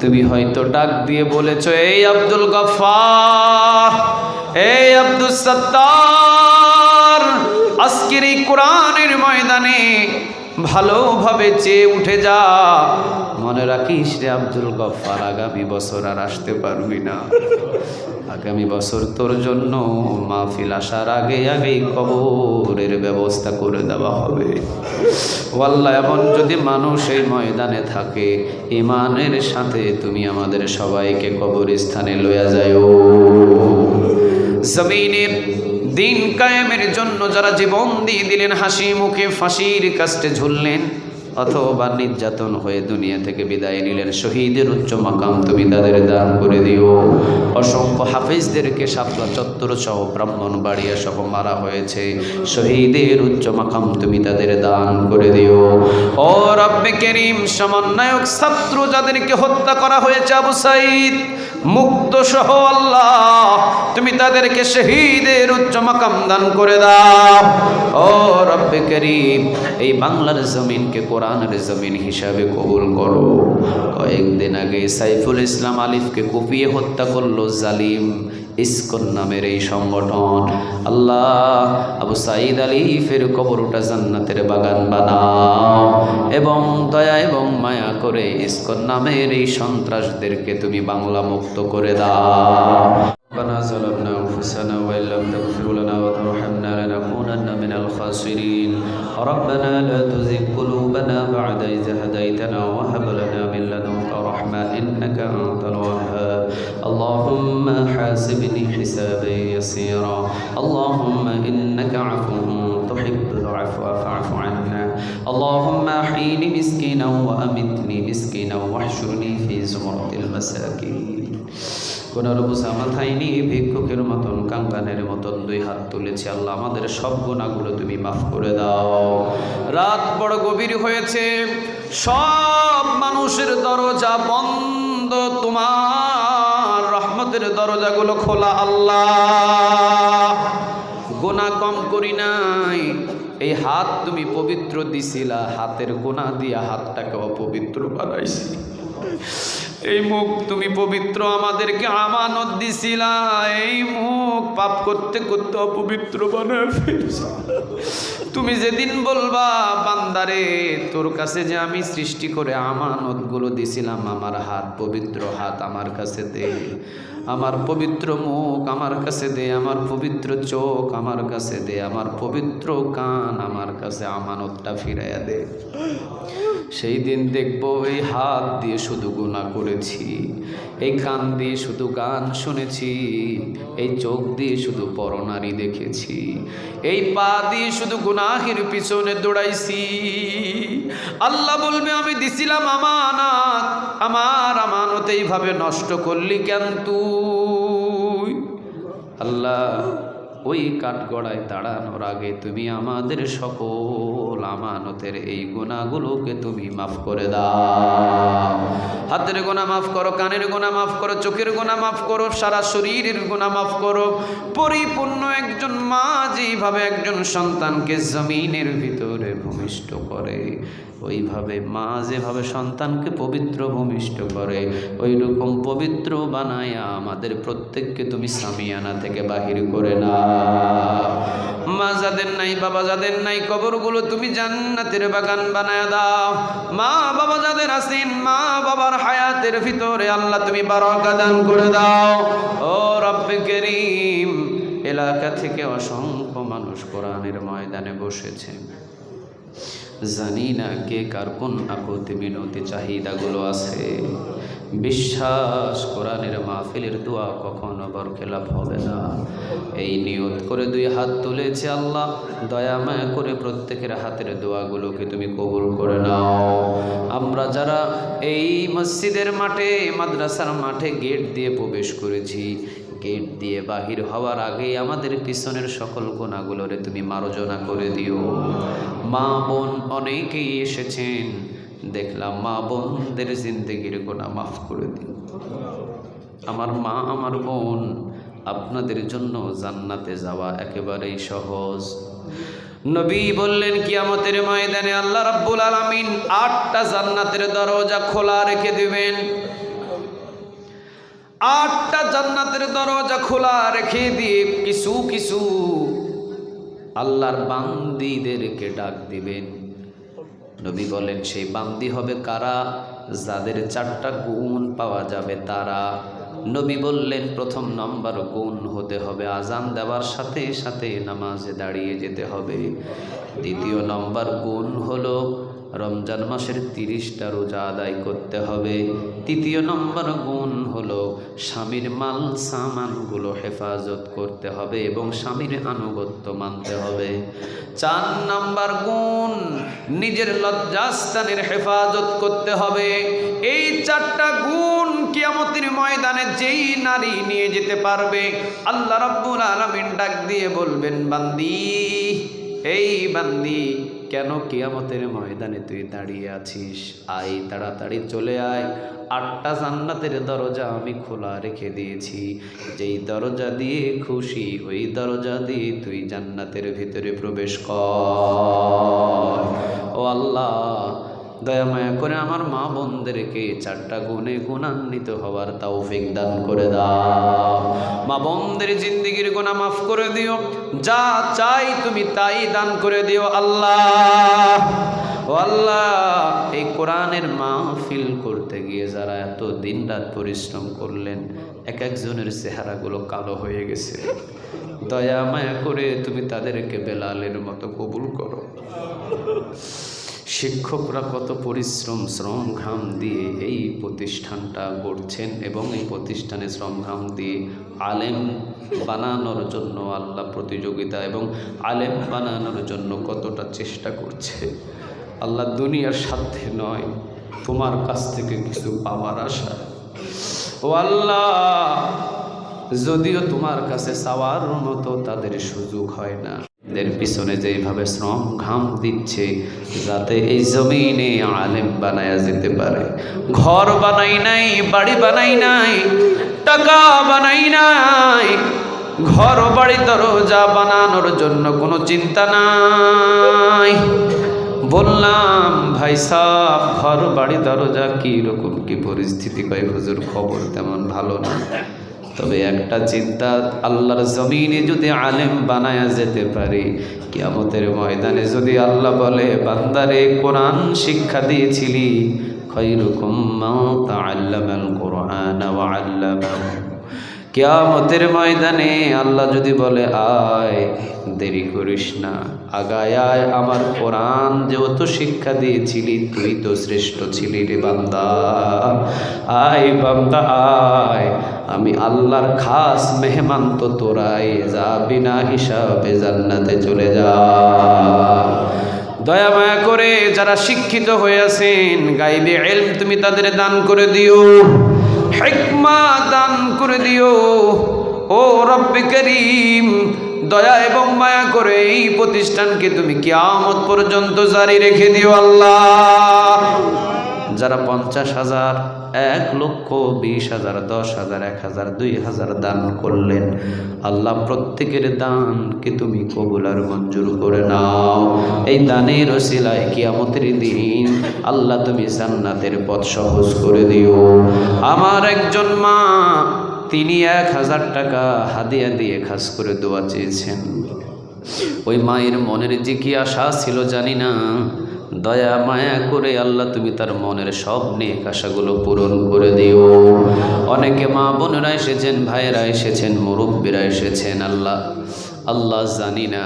তুমি হয়তো ডাক দিয়ে বলেছ, এই আব্দুল গফার এই আব্দুল সত্তার, আজকের এই কোরআনের ময়দানে ভালোভাবে চেয়ে উঠে যা মনে রাখিস রে আব্দুল গফার আগামী বছর আর আসতে পারবি না। আগামী বছর তোর জন্য মাহফিল আসার আগে আগেই কবরের ব্যবস্থা করে দেওয়া হবে। ওয়াল্লাহ, এমন যদি মানুষ এই ময়দানে থাকে ইমানের সাথে তুমি আমাদের সবাইকে কবরস্থানে লইয়া যায় জমিনের দিন কায়েমের জন্য যারা জীবন দিয়ে দিলেন, হাসি মুখে ফাঁসির কাস্টে ঝুললেন অথবা নির্যাতন হয়ে দুনিয়া থেকে বিদায় নিলেন। শহীদের উচ্চ মাকাম তুমি তাদের দান করে দিও। অসংখ্য হাফিজদেরকে সাতলা চত্বর সহ ব্রাহ্মণ বাড়িয়া সহ মারা হয়েছে। শহীদের উচ্চ মাকাম তুমি তাদের দান করে দিও। ও রব্বে করিম, সমন্বয়ক ছাত্র যাদেরকে হত্যা করা হয়েছে আবু সাইদ মুক্ত সহ আল্লাহ, তুমি তাদেরকে শহীদের উচ্চ মাকাম দান করে দাও। ও রব্বে করিম, এই বাংলার জমিনকে কোরআনের জমিন হিসাবে কবুল করো। কয়েকদিন আগে সাইফুল ইসলাম আলিফকে কুপিয়ে হত্যা করল জালিম। ইসকন নামের এই সংগঠন। আল্লাহ আবু সাইদ আলিফের কবরটা জান্নাতের বাগান বানাও এবং দয়া এবং মায়া করে ইস্কন নামের এই সন্ত্রাসদেরকে তুমি বাংলা মুক্ত করে দাও। اللهم أحيني مسكينا وأمتني مسكينا واحشرني في زمرة المساكين কোনোর বোঝা মাথায় নিয়ে ভিক্ষুকের মতন কাঙ্গানের মতন দুই হাত তুলেছি আল্লাহ আমাদের সব গুণাগুলো তুমি মাফ করে দাও রাত বড় গভীর হয়েছে সব মানুষের দরজা বন্ধ তোমার রহমতের দরজাগুলো খোলা আল্লাহ গোনা কম করি নাই এই হাত তুমি পবিত্র দিছিলা, হাতের গোনা দিয়া হাতটাকে অপবিত্র বানাইছি। এই মুখ তুমি পবিত্র আমাদেরকে আমানত দিছিলা, এই মুখ পাপ করতে করতে অপবিত্র বানায় তুমি যেদিন বলবা, বান্দারে, তোর কাছে যে আমি সৃষ্টি করে আমানতগুলো দিছিলাম, আমার হাত পবিত্র হাত আমার কাছে দে। আমার পবিত্র মুখ আমার কাছে দে, আমার পবিত্র চোখ আমার কাছে দে, আমার পবিত্র কান আমার কাছে আমানতটা ফিরাইয়া দে। সেই দিন দেখব এই হাত দিয়ে শুধু গুণা করেছি, এই কান দিয়ে শুধু গান শুনেছি, এই চোখ দিয়ে শুধু পরনারী দেখেছি, এই পা দিয়ে শুধু গুনাহের পিছনে দৌড়াইছি। আল্লাহ বলবে, আমি দিছিলাম আমানত, আমার আমানত এইভাবে নষ্ট করলি কেন তুই? আল্লাহ, ওই কাঠগড়ায় দাঁড়ানোর আগে তুমি আমাদের সকল আমানতের এই গোনাগুলোকে তুমি মাফ করে দাও। হাতের গোনা মাফ করো, কানের গোনা মাফ করো, চোখের গোনা মাফ করো, সারা শরীরের গোনা মাফ করো। পরিপূর্ণ একজন মা যেভাবে একজন সন্তানকে জমিনের ভিতরে ভূমিষ্ঠ করে। ওইভাবে মা যেভাবে সন্তানকে পবিত্র ভূমিষ্ঠ করে ওই রকম পবিত্র বানায়া আমাদের প্রত্যেককে তুমি সামিয়ানা থেকে বাহির করে না মা যাদের নাই, বাবা যাদের নাই, কবরগুলো তুমি জান্নাতের বাগান বানায় দাও। মা, বাবা যাদের আছেন, মা, বাবার হায়াতের ভিতরে আল্লাহ তুমি বারকা দান করে দাও। ও রব্বে করিম, এলাকা থেকে অসংখ্য মানুষ কোরআনের ময়দানে বসেছে। জানি না কে কার কোন আকতি মিনতি চাহিদাগুলো আছে। বিশ্বাস, কোরআনের মাহফিলের দোয়া কখনো বরখেলাপ হবে না। এই নিয়ত করে দুই হাত তুলেছে আল্লাহ। দয়া মায়া করে প্রত্যেকের হাতের দোয়াগুলোকে তুমি কবুল করে নাও। আমরা যারা এই মসজিদের মাঠে, মাদ্রাসার মাঠে গেট দিয়ে প্রবেশ করেছি, গেট দিয়ে বাহির হওয়ার আগেই আমাদের পিছনের সকল কোনাগুলোরে তুমি মার্জনা করে দিও। মা বোন অনেকেই এসেছেন। দেখলাম মা বোনদের জিন্দগির গোনা মাফ করে দিন। আমার মা, আমার বোন, আপনাদের জন্য জান্নাতে যাওয়া একেবারেই সহজ। নবী বললেন, কিয়ামতের ময়দানে আল্লাহ রাব্বুল আলামিন আটটা জান্নাতের দরজা খোলা রেখে দিবেন। আটটা জান্নাতের দরজা খোলা রেখে দিয়ে কিছু কিছু আল্লাহর বান্দিদেরকে ডাক দিবেন। নবী বলেন, সেই বান্দি হবে কারা? যাদের চারটা গুণ পাওয়া যাবে তারা। নবী বললেন, প্রথম নম্বর গুণ হতে হবে আজান দেওয়ার সাথে সাথে নামাজে দাঁড়িয়ে যেতে হবে। দ্বিতীয় নম্বর গুণ হলো রমজান মাসের তিরিশটা রোজা আদায় করতে হবে। তৃতীয় নম্বর গুণ হলো স্বামীর মাল সামানগুলো হেফাজত করতে হবে এবং স্বামীর আনুগত্য মানতে হবে। চার নাম্বার গুণ, নিজের লজ্জাস্থানের হেফাজত করতে হবে। এই চারটা গুণ কিয়ামতের ময়দানে যেই নারী নিয়ে যেতে পারবে, আল্লাহ রাব্বুল আলামিন ডাক দিয়ে বলবেন, বান্দি, এই বান্দি কেন কিয়ামতের ময়দানে তুই দাঁড়িয়ে আছিস? আয়, তাড়াতাড়ি চলে আয়। আটটা জান্নাতের দরজা আমি খোলা রেখে দিয়েছি। যেই দরজা দিয়ে খুশি, ওই দরজা দিয়ে তুই জান্নাতের ভিতরে প্রবেশ কর। ও আল্লাহ দয়া মায়া করে আমার মা বোনদেরকে চারটা গুণে গুণান্বিত হওয়ার তৌফিক দান করে দাও। মা বোনদের জিন্দিগির গুণা মাফ করে দিও। যা চাই তুমি তাই দান করে দিও আল্লাহ। আল্লাহ, এই কোরআনের মাহফিল করতে গিয়ে যারা এত দিন রাত পরিশ্রম করলেন, এক একজনের চেহারাগুলো কালো হয়ে গেছে। দয়া মায়া করে তুমি তাদেরকে বেলালের মতো কবুল করো। শিক্ষকরা কত পরিশ্রম শ্রম ঘাম দিয়ে এই প্রতিষ্ঠানটা গড়ছেন এবং এই প্রতিষ্ঠানে শ্রম ঘাম দিয়ে আলেম বানানোর জন্য আল্লাহ প্রতিযোগিতা এবং আলেম বানানোর জন্য কতটা চেষ্টা করছে। আল্লাহ দুনিয়ার সাধ্যে নয়, তোমার কাছ থেকে কিছু পাওয়ার আশা। ও আল্লাহ, যদিও তোমার কাছে চাওয়ার মতো তাদের সুযোগ হয় না এদের পিছনে যেভাবে শ্রম ঘাম দিচ্ছে, যাতে এই জমিনে আলেম বানায়া যেতে পারে। ঘর বানাই নাই, বাড়ি বানাই নাই, টাকা বানাই নাই, ঘর, বাড়ি, দরজা বানানোর জন্য কোনো চিন্তা নাই। বললাম, ভাই সাহ ঘর, বাড়ি, দরজা কি রকম? কি পরিস্থিতি? কয়, হুজুর, খবর তেমন ভালো না। তবে একটা চিন্তা আল্লাহর জমিনে যদি আলেম বানায়া যেতে পারে, কিয়ামতের ময়দানে যদি আল্লাহ বলে, বান্দারে কোরআন শিক্ষা দিয়েছিলি, খৈরুকুম কিয়ামতের ময়দানে আল্লাহ যদি বলে, আয়, দেরি করিস না, আগায় আয়, আমার কোরআন যেহেতু শিক্ষা দিয়েছিলি, তুই তো শ্রেষ্ঠ ছিলি রে বান্দা। আয় বান্দা, আয় আমি আল্লাহর খাস মেহমান তো তোরাই যা বিনা হিসাবে জান্নাতে চলে যা। দয়া মায়া করে যারা শিক্ষিত হয়ে আছেন, গাইবে এলম তুমি তাদের দান করে দিও, হেকমা দান করে দিও। ও রব্বে করিম, দয়া এবং মায়া করে এই প্রতিষ্ঠানকে তুমি কিয়ামত পর্যন্ত জারি রেখে দিও আল্লাহ। যারা পঞ্চাশ হাজার, এক লক্ষ বিশ হাজার, দশ হাজার, এক হাজার, দুই হাজার দান করলেন, আল্লাহ প্রত্যেকের দানকে তুমি কবুল আর মঞ্জুর করে নাও। এই দানের ওসিলায় কিয়ামতের দিন আল্লাহ তুমি জান্নাতের পথ সহজ করে দিও। আমার একজন মা, তিনি এক হাজার টাকা হাদিয়া দিয়ে খাস করে দোয়া চেয়েছেন। ওই মায়ের মনের যে কি আশা ছিল জানি না। দয়া, মায়া করে আল্লাহ তুমি তার মনের সব নেক আশাগুলো পূরণ করে দিও। অনেকে মা বোনেরা এসেছেন, ভাইয়েরা এসেছেন, মুরব্বীরা এসেছেন, আল্লাহ আল্লাহ জানি না।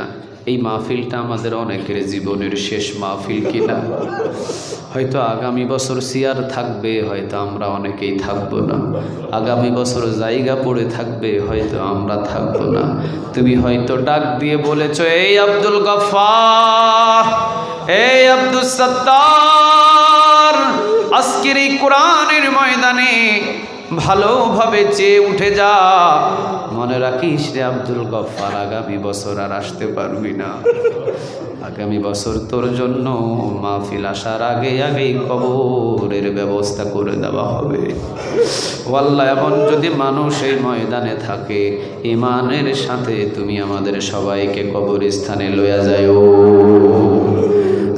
এই মাহফিলটা আমাদের অনেকের জীবনের শেষ মাহফিল কিনা? হয়তো আগামী বছর সিয়ার থাকবে, হয়তো আমরা অনেকেই থাকব না। আগামী বছর জায়গা পড়ে থাকবে, হয়তো আমরা থাকব না। তুমি হয়তো ডাক দিয়ে বলেছ, এই আব্দুল গফার এই আব্দুল সত্তার, আজকের এই কোরআনের ময়দানে ভালোভাবে চেয়ে উঠে যা। মনে রাখিস রে আব্দুল গফার আগামী বছর আর আসতে পারবি না। আগামী বছর তোর জন্য মাহফিল আসার আগে আগেই কবরের ব্যবস্থা করে দেওয়া হবে। ওয়াল্লাহ, এমন যদি মানুষ এই ময়দানে থাকে ইমানের সাথে তুমি আমাদের সবাইকে কবরস্থানে লইয়া যাও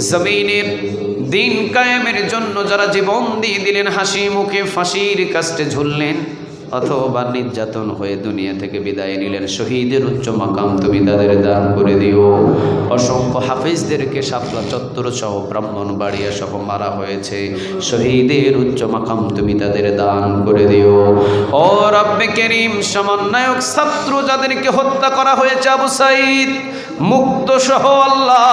জমিনের দিন কায়েমের জন্য যারা জীবন দিয়ে দিলেন, হাসি মুখে ফাঁসির কাস্টে ঝুললেন, অথবা নির্যাতন হয়ে দুনিয়া থেকে বিদায় নিলেন। শহীদের উচ্চ মাকাম তুমি তাদের দান করে দিও। অসংখ্য হাফিজদেরকে শাপলা চত্বর সহ ব্রাহ্মণ বাড়িয়া সহ মারা হয়েছে। শহীদের উচ্চ মাকাম তুমি তাদের দান করে দিও। ও রব্বে করিম সমন্বয়ক ছাত্র যাদেরকে হত্যা করা হয়েছে আবু সাইদ মুক্ত সহ আল্লাহ,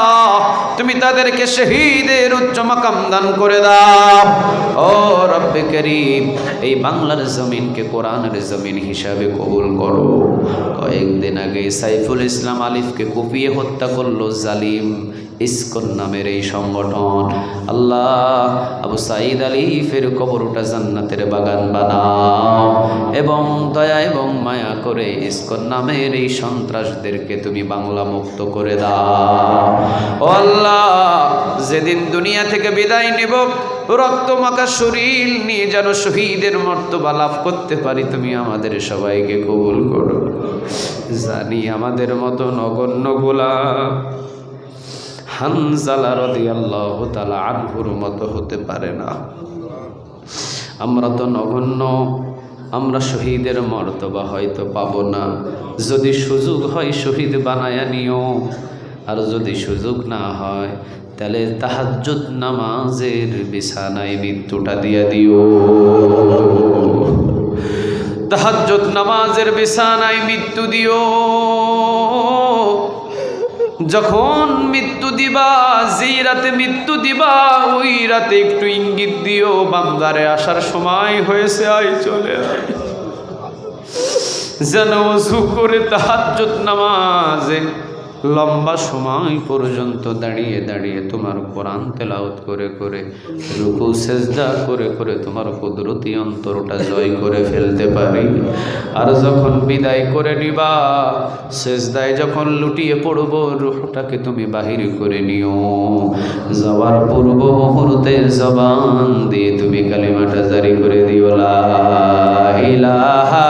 তুমি তাদেরকে শহীদের উচ্চ মাকাম দান করে দাও। ও রব্বে করিম, এই বাংলার জমিনকে কোরআনের জমিন হিসাবে কবুল করো। কয়েকদিন আগে সাইফুল ইসলাম আলিফকে কুপিয়ে হত্যা করল জালিম। ইসকন নামের এই সংগঠন। আল্লাহ আবু সাইদ আলিফের কবরটা জান্নাতের বাগান বানাও এবং দয়া এবং মায়া করে ইস্কন নামের এই সন্ত্রাসদেরকে তুমি বাংলা মুক্ত করে দাও। আল্লাহ, যেদিন দুনিয়া থেকে বিদায় নেব রক্তমাখা শরীর নিয়ে যেন শহীদের মর্তবা লাভ করতে পারি, তুমি আমাদের সবাইকে কবুল করো। জানি আমাদের মতো নগণ্য গোলাম। হানজালা রদি আল্লাহ তালা আনহুর মতো হতে পারে না। আমরা তো নগণ্য, আমরা শহীদের মর্তবা হয়তো পাবো না। যদি সুযোগ হয় শহীদ বানায়া নিও। আর যদি সুযোগ না হয়, তাহলে তাহাজ্জুদ নামাজের বিছানায় মৃত্যুটা দিয়ে দিও। তাহাজ্জুদ নামাজের বিছানায় মৃত্যু দিও। যখন মৃত্যু দিবা, যেই রাতে মৃত্যু দিবা, ওই রাতে একটু ইঙ্গিত দিও, বান্দারে আসার সময় হয়েছে আই চলে আয়। যেন উজু করে তাহাজ্জুদ নামাজে লম্বা সময় পর্যন্ত দাঁড়িয়ে দাঁড়িয়ে তোমার কোরআন তেলাওত করে করে, রুকু, সেজদা করে করে তোমার কুদরতি অন্তরটা জয় করে ফেলতে পারি। আর যখন বিদায় করে নিবা, সেজদায় যখন লুটিয়ে পড়ব, রুহটাকে তুমি বাহির করে নিও। যাওয়ার পূর্ব মুহূর্তে জবান দিয়ে তুমি কালিমাটা জারি করে দিও, লা ইলাহা